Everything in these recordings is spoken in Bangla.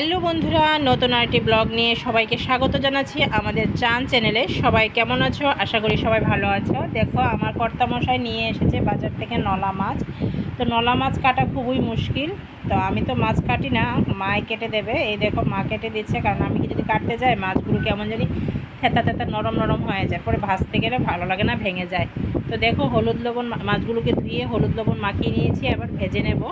হ্যালো বন্ধুরা, নতুন আরেকটি ব্লগ নিয়ে সবাইকে স্বাগত জানাচ্ছি আমাদের চান চ্যানেলে। সবাই কেমন আছো? আশা করি সবাই ভালো আছো। দেখো, আমার কর্তামশাই নিয়ে এসেছে বাজার থেকে নলা মাছ। তো নলা মাছ কাটা খুবই মুশকিল। তো আমি তো মাছ কাটি না, মায় কেটে দেবে। এই দেখো, মা কেটে দিচ্ছে, কারণ আমি যদি কাটতে যাই, মাছগুলো কেমন জানি থেতা থেতা নরম নরম হয়ে যায়। পরে ভাজতে গেলে ভালো লাগে না, ভেঙে যায়। তো দেখো, হলুদ লবণ মাছগুলোকে ধুয়ে হলুদ লবণ মাখিয়ে নিয়েছি, এবার ভেজে নেব।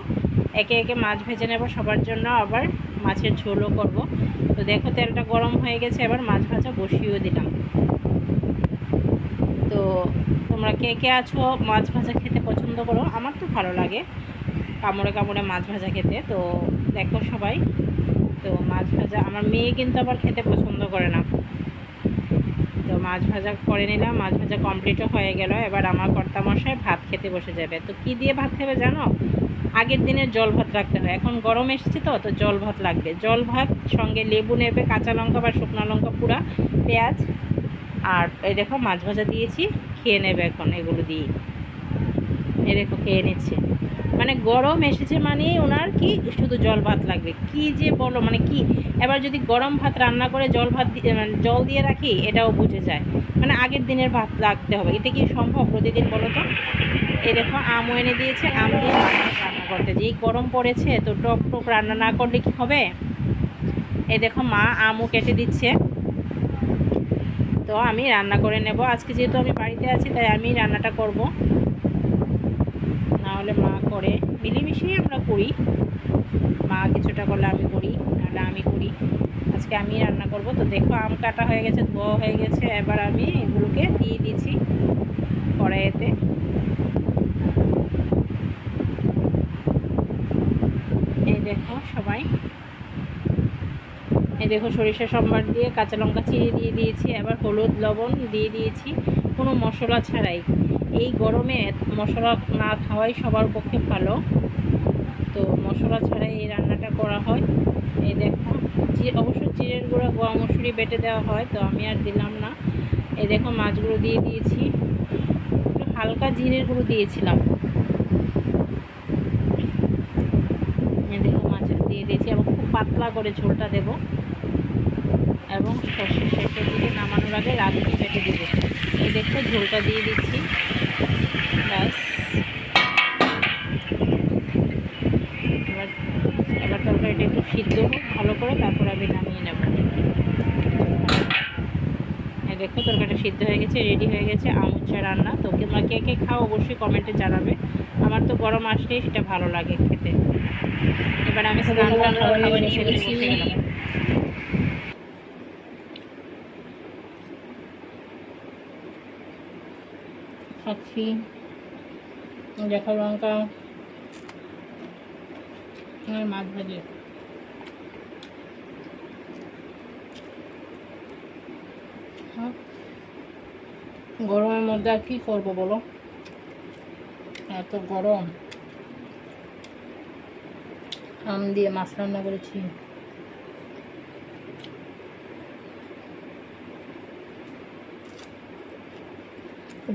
একে একে মাছ ভেজে নেব, সবার জন্য আবার মাছের ঝোলও করব। তো দেখো তেলটা গরম হয়ে গেছে, এবার মাছ ভাজা বসিয়েও দিলাম। তো তোমরা কে কে আছো মাছ ভাজা খেতে পছন্দ করো? আমার তো ভালো লাগে কামড়ে কামড়ে মাছ ভাজা খেতে। তো দেখো সবাই, তো মাছ ভাজা আমার মেয়ে কিন্তু আবার খেতে পছন্দ করে না। মাছ ভাজা করে নিলাম, মাছ ভাজা কমপ্লিটও হয়ে গেল। এবার আমার কর্তামশাই ভাত খেতে বসে যাবে। তো কি দিয়ে ভাত খাবে জানো? আগের দিনের জল ভাত রাখতে হয়। এখন গরম এসেছে তো তো জল ভাত লাগবে। জল ভাত, সঙ্গে লেবু নেবে, কাঁচা লঙ্কা বা শুকনো লঙ্কা, পুরা, পেঁয়াজ, আর এই দেখো মাছ ভাজা দিয়েছি, খেয়ে নেবে এখন এগুলো দিয়ে এই দেখো, খেয়ে নিচ্ছে। মানে গরম এসেছে মানে ওনার কি শুধু জল ভাত লাগবে। কি যে বলো মানে কি? এবার যদি গরম ভাত রান্না করে জল ভাত মানে জল দিয়ে রাখি, এটাও বুঝে যায়। মানে আগের দিনের ভাত লাগতে হবে। এটা কি সম্ভব প্রতিদিন বলো তো? এই দেখো আমও এনে দিয়েছে, আম দিয়ে রান্না করতে। যেই গরম পড়েছে, তো টক টক রান্না না করলে কি হবে? এই দেখো, মা আমও কেটে দিচ্ছে। তো আমি রান্না করে নেব। আজকে যেহেতু আমি বাড়িতে আছি, তাই আমি রান্নাটা করব। না হলে মা করে। মিলেমিশেই আমরা করি। মা কিছুটা করলে আমি করি, নাহলে আমি করি। আজকে আমি রান্না করব। তো দেখো আম কাটা হয়ে গেছে, ধোয়া হয়ে গেছে। এবার আমি এগুলোকে দিয়ে দিয়েছি কড়াইতে। এই দেখো সবাই। এই দেখো সরিষা সম্বার দিয়ে কাঁচা লঙ্কা চিড়ে দিয়ে দিয়েছি। এবার হলুদ লবণ দিয়ে দিয়েছি। কোনো মশলা ছাড়াই। এই গরমে মশলা না খাওয়াই সবার পক্ষে ভালো। তো মশলা ছাড়াই এই রান্নাটা করা হয়। এই দেখো জি অবশ্য জিরের গুঁড়া, গোয়া মসুরি বেটে দেওয়া হয়, তো আমি আর দিলাম না। এই দেখো, মাছগুলো দিয়ে দিয়েছি। একটু হালকা জিরের গুঁড়ো দিয়েছিলাম। দেখো মাছ দিয়ে দিয়েছি এবং খুব পাতলা করে ঝোলটা দেবো। এবং শেষে শেষের দিকে নামানোর আগে রাঁধুনি বেটে দেবো। এই দেখো, ঝোলটা দিয়ে দিচ্ছি ব্যাস এবার এবার তরকারিটা একটু সিদ্ধ হোক, ভালো করে, তারপর আমি নামিয়ে নেব। দেখো, তরকারিটা সিদ্ধ হয়ে গেছে রেডি হয়ে গেছে আমুচ্ছা রান্না। তো তোমরা কে কে খাও, অবশ্যই কমেন্টে জানাবে। আমার তো গরম আসলেই সেটা ভালো লাগে খেতে। এবার আমি স্নান খাচ্ছি। দেখা লঙ্কা। মাছ ভাজি হ্যাঁ। গরমের মধ্যে আর কী করব বলো? এত গরম। আম দিয়ে মাছ রান্না করেছি।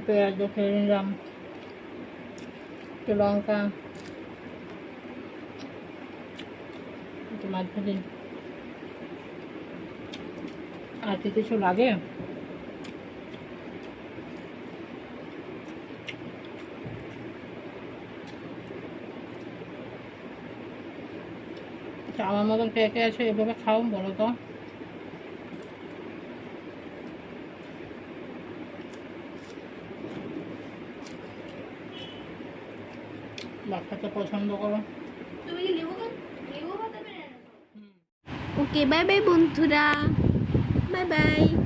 পেঁয়াজ খেয়ে নিলাম একটু লঙ্কা। একটু মাছ ভাজি। আর কি কিছু লাগে? আচ্ছা আমার মতন কে কে আছে এভাবে খাও, বলো তো। বাচ্চাকে পছন্দ করো। তুমি কি পারে ওকে বাই বাই বন্ধুরা। Bye bye.